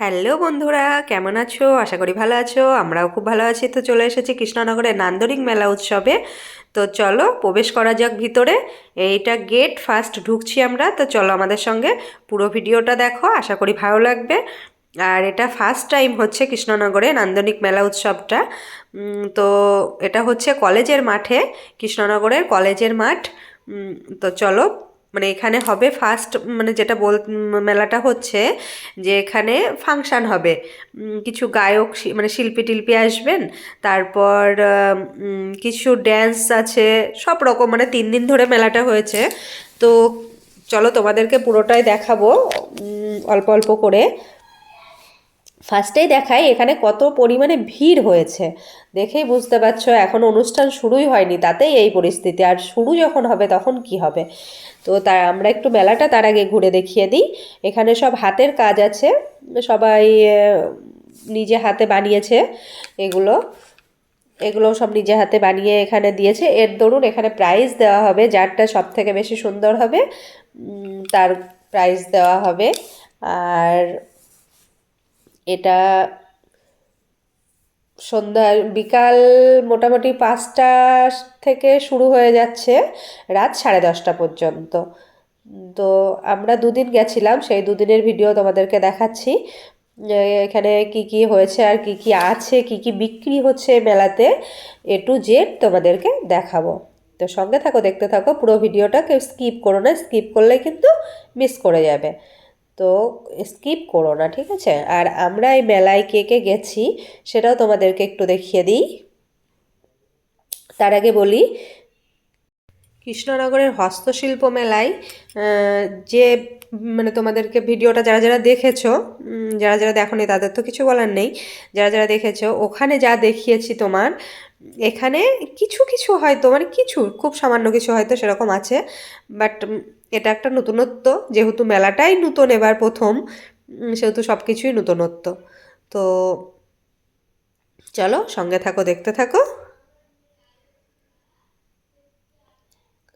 Hello বন্ধুরা, কেমন আছো? আশা করি ভালো আছো, আমরাও খুব ভালো আছি। তো চলে এসেছি কৃষ্ণনগরের নান্দনিক মেলা উৎসবে। তো চলো প্রবেশ করা যাক ভিতরে। এইটা গেট ফার্স্ট ঢুকছি আমরা। তো চলো আমাদের সঙ্গে পুরো ভিডিওটা দেখো, আশা করি ভালো লাগবে। আর এটা ফার্স্ট টাইম হচ্ছে কৃষ্ণনগরে নান্দনিক মেলা উৎসবটা। তো এটা হচ্ছে কলেজের মাঠে, কৃষ্ণনগরের কলেজের মাঠ। তো চলো মানে এখানে হবে ফার্স্ট মানে যেটা বল, মেলাটা হচ্ছে যে এখানে ফাংশান হবে। কিছু গায়ক মানে শিল্পী টিল্পী আসবেন, তারপর কিছু ড্যান্স আছে, সব রকম মানে তিন দিন ধরে মেলাটা হয়েছে। তো চলো তোমাদেরকে পুরোটাই দেখাবো অল্প অল্প করে। ফার্স্টেই দেখাই এখানে কত পরিমাণে ভিড় হয়েছে। দেখেই বুঝতে পারছ, এখন অনুষ্ঠান শুরুই হয়নি, তাতেই এই পরিস্থিতি। আর শুরু যখন হবে, তখন কি হবে? তো তা, আমরা একটু মেলাটা তার আগে ঘুরে দেখিয়ে দিই। এখানে সব হাতের কাজ আছে, সবাই নিজে হাতে বানিয়েছে এগুলো। এগুলো সব নিজে হাতে বানিয়ে এখানে দিয়েছে। এর দরুন এখানে প্রাইজ দেওয়া হবে, যারটা সব থেকে বেশি সুন্দর হবে তার প্রাইজ দেওয়া হবে। আর এটা সন্ধ্যা বিকাল মোটামুটি পাঁচটা থেকে শুরু হয়ে যাচ্ছে, রাত সাড়ে দশটা পর্যন্ত। তো আমরা দুদিন গেছিলাম, সেই দুদিনের ভিডিও তোমাদেরকে দেখাচ্ছি। এখানে কি কি হয়েছে আর কি কি আছে, কি কি বিক্রি হচ্ছে মেলাতে, এ টু জেড তোমাদেরকে দেখাবো। তো সঙ্গে থাকো, দেখতে থাকো, পুরো ভিডিওটা কেউ স্কিপ করো না স্কিপ করলে কিন্তু মিস করে যাবে। তো স্কিপ করো না, ঠিক আছে? আর আমরা এই মেলায় কে কে গেছি সেটাও তোমাদেরকে একটু দেখিয়ে দিই। তার আগে বলি, কৃষ্ণনগরের হস্তশিল্প মেলায় যে মানে তোমাদেরকে ভিডিওটা যারা যারা দেখেছ যারা যারা দেখোনি তাদের তো কিছু বলার নেই, যারা যারা দেখেছ, ওখানে যা দেখিয়েছি তোমার, এখানে কিছু কিছু হয়তো মানে কিছু, খুব সামান্য কিছু হয়তো সেরকম আছে বাট এটা একটা নতুনত্ব, যেহেতু মেলাটাই নতুন এবার প্রথম সেহেতু সব কিছুই নতুনত্ব। তো চলো সঙ্গে থাকো, দেখতে থাকো।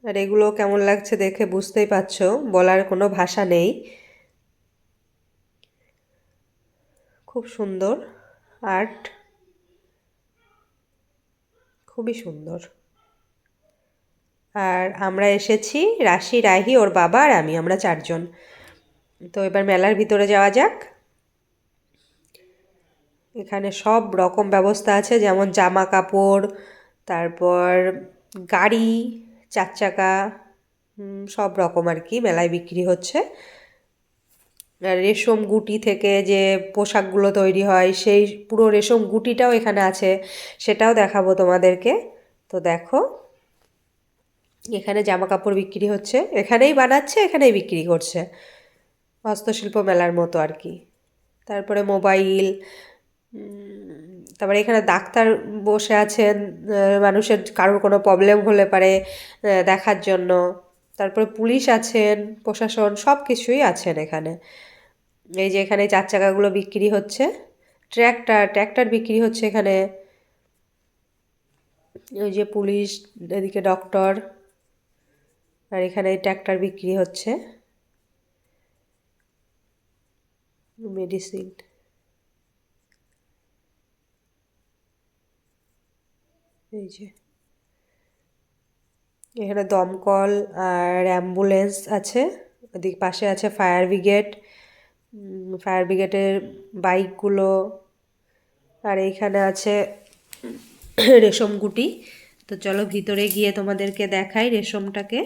আর এগুলো কেমন লাগছে দেখে বুঝতেই পারছ, বলার কোনো ভাষা নেই। খুব সুন্দর, আর্ট। খুবই সুন্দর। আর আমরা এসেছি রাশি, রাহি, ওর বাবা আর আমি, আমরা চারজন। তো এবার মেলার ভিতরে যাওয়া যাক। এখানে সব রকম ব্যবস্থা আছে, যেমন জামা কাপড়, তারপর গাড়ি, চার চাকা সব রকম আর কি মেলায় বিক্রি হচ্ছে। আর রেশম গুটি থেকে যে পোশাকগুলো তৈরি হয়, সেই পুরো রেশম গুটিটাও এখানে আছে, সেটাও দেখাবো তোমাদেরকে। তো দেখো এখানে জামা কাপড় বিক্রি হচ্ছে, এখানেই বানাচ্ছে, এখানেই বিক্রি করছে। হস্তশিল্প মেলার মতো আর কি। তারপরে মোবাইল তারপরে এখানে ডাক্তার বসে আছেন মানুষের কারোর কোনো প্রবলেম হলে পারে দেখার জন্য। তারপরে পুলিশ আছেন, প্রশাসন, সব কিছুই আছেন এখানে। এই যে এখানে চার চাকাগুলো বিক্রি হচ্ছে, ট্র্যাক্টর ট্র্যাক্টর বিক্রি হচ্ছে এখানে। ওই যে পুলিশ, এদিকে ডক্টর। আর এখানে ট্র্যাক্টর বিক্রি হচ্ছে। মেডিসিন। এই যে। এখানে দমকল আর অ্যাম্বুলেন্স আছে। ওদিক পাশে আছে ফায়ার ব্রিগেড। ফায়ার ব্রিগেডের বাইকগুলো। আর এইখানে আছে রেশম গুটি। তো চলো ভিতরে গিয়ে তোমাদেরকে দেখাই রেশমটাকে।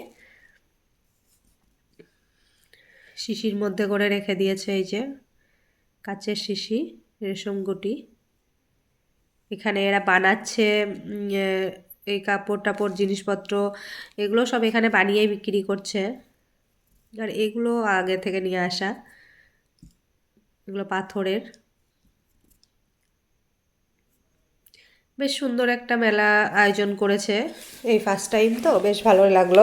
শিশির মধ্যে করে রেখে দিয়েছে এই যে, কাচের শিশি, রেশম গুটি। এখানে এরা বানাচ্ছে এই কাপড় টাপড়, জিনিসপত্র, এগুলো সব এখানে বানিয়েই বিক্রি করছে। আর এগুলো আগে থেকে নিয়ে আসা, এগুলো পাথরের। বেশ সুন্দর একটা মেলা আয়োজন করেছে এই ফার্স্ট টাইম তো, বেশ ভালো লাগল।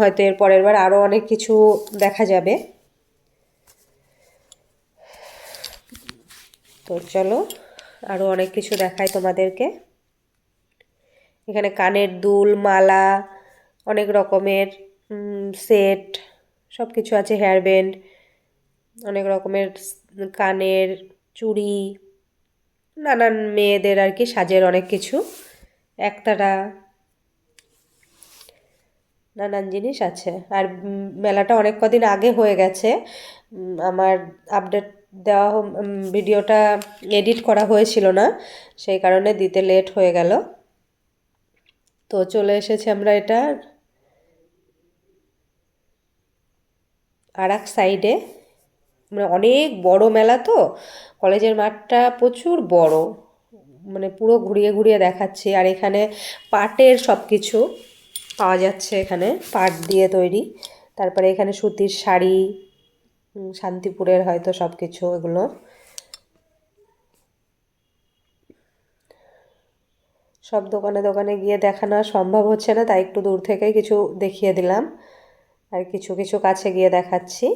হয়তো এর পরের বার আরও অনেক কিছু দেখা যাবে। তো চলো আরও অনেক কিছু দেখাই তোমাদেরকে। এখানে কানের দুল, মালা, অনেক রকমের সেট সব কিছু আছে হেয়ার ব্যান্ড অনেক রকমের কানের চুড়ি, নানান মেয়েদের আর কি সাজের অনেক কিছু। একতারা নানান জিনিস আছে। আর মেলাটা অনেক কদিন আগে হয়ে গেছে। আমার আপডেট দেওয়া ভিডিওটা এডিট করা হয়েছিল না, সেই কারণে দিতে লেট হয়ে গেল। তো চলে এসেছি আমরা এটা আর এক সাইডে মানে অনেক বড় মেলা তো, কলেজের মাঠটা প্রচুর বড়। মানে পুরো ঘুরিয়ে ঘুরিয়ে দেখাচ্ছি। আর এখানে পাটের সব কিছু পাওয়া যাচ্ছে এখানে, পাট দিয়ে তৈরি। তারপরে এখানে সুতির শাড়ি শান্তিপুরের হয়তো সব কিছু এগুলো। সব দোকানে দোকানে গিয়ে দেখানো সম্ভব হচ্ছে না, তাই একটু দূর থেকেই কিছু দেখিয়ে দিলাম। আর কিছু কিছু কাছে গিয়ে দেখাচ্ছি।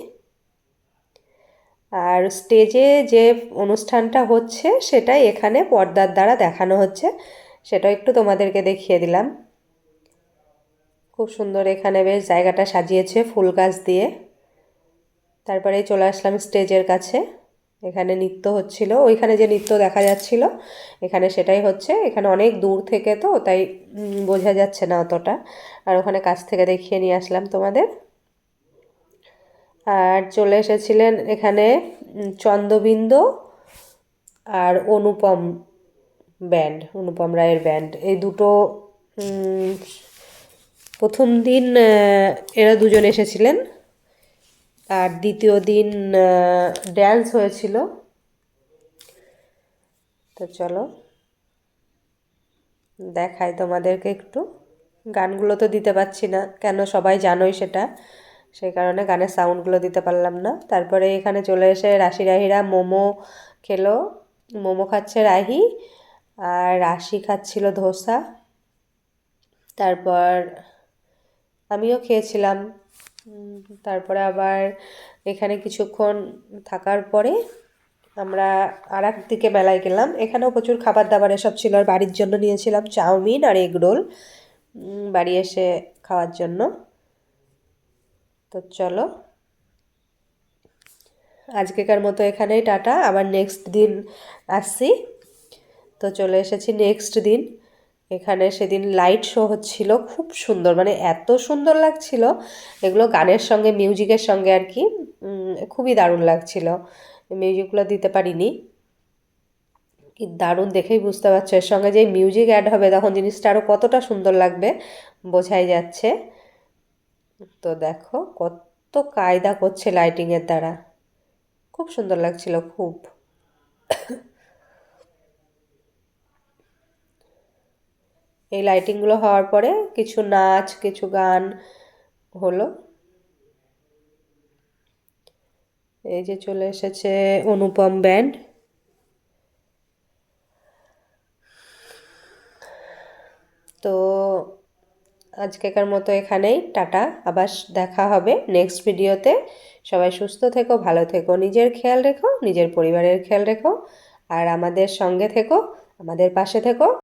আর স্টেজে যে অনুষ্ঠানটা হচ্ছে, সেটাই এখানে পর্দার দ্বারা দেখানো হচ্ছে। সেটা একটু তোমাদেরকে দেখিয়ে দিলাম। খুব সুন্দর এখানে বেশ জায়গাটা সাজিয়েছে ফুল গাছ দিয়ে। তারপরে চলে আসলাম স্টেজের কাছে। এখানে নৃত্য হচ্ছিল। ওইখানে যে নৃত্য দেখা যাচ্ছিল, এখানে সেটাই হচ্ছে। এখানে অনেক দূর থেকে তো, তাই বোঝা যাচ্ছে না অতটা। আর ওখানে কাছ থেকে দেখিয়ে নিয়ে আসলাম তোমাদের। আর চলে এসেছিলেন এখানে চন্দ্রবিন্দু আর অনুপম ব্যান্ড, অনুপম রায়ের ব্যান্ড। এই দুটো প্রথম দিন এরা দুজন এসেছিলেন। আর দ্বিতীয় দিন ড্যান্স হয়েছিল। তো চলো, দেখাই তোমাদেরকে একটু। গানগুলো তো দিতে পারছি না, কেন সবাই জানোই সেটা। সেই কারণে গানের সাউন্ডগুলো দিতে পারলাম না। তারপরে এখানে চলে এসে রাশি রাহিরা মোমো খেলো। মোমো খাচ্ছে রাহি, আর রাশি খাচ্ছিল ধোসা। তারপর আমিও খেয়েছিলাম। তারপরে আবার এখানে কিছুক্ষণ থাকার পরে আমরা আর দিকে মেলায় গেলাম। এখানেও প্রচুর খাবার দাবার এসব ছিল। আর বাড়ির জন্য নিয়েছিলাম চাউমিন আর এগ রোল। বাড়ি এসে খাওয়ার জন্য। তো চলো। আজকেকার মতো এখানেই টাটা। আবার নেক্সট দিন আসছি। তো চলে এসেছি নেক্সট দিন। এখানে সেদিন লাইট শো হচ্ছিল, খুব সুন্দর মানে এত সুন্দর লাগছিল। এগুলো গানের সঙ্গে মিউজিকের সঙ্গে আর কি খুবই দারুণ লাগছিল। মিউজিকগুলো দিতে পারিনি। কি দারুণ দেখেই বুঝতে পারছ, এর সঙ্গে যে মিউজিক অ্যাড হবে, তখন জিনিসটা আরও কতটা সুন্দর লাগবে, বোঝাই যাচ্ছে। তো দেখো, কত কায়দা করছে লাইটিংয়ের দ্বারা। খুব সুন্দর লাগছিল, খুব। এই লাইটিংগুলো হওয়ার পরে কিছু নাচ, কিছু গান হলো। এই যে চলে এসেছে অনুপম ব্যান্ড তো আজকেকার মতো এখানেই, টাটা, আবার দেখা হবে নেক্সট ভিডিওতে সবাই সুস্থ থেকো, ভালো থেকো, নিজের খেয়াল রেখো, নিজের পরিবারের খেয়াল রেখো, আর আমাদের সঙ্গে থেকো, আমাদের পাশে থেকো।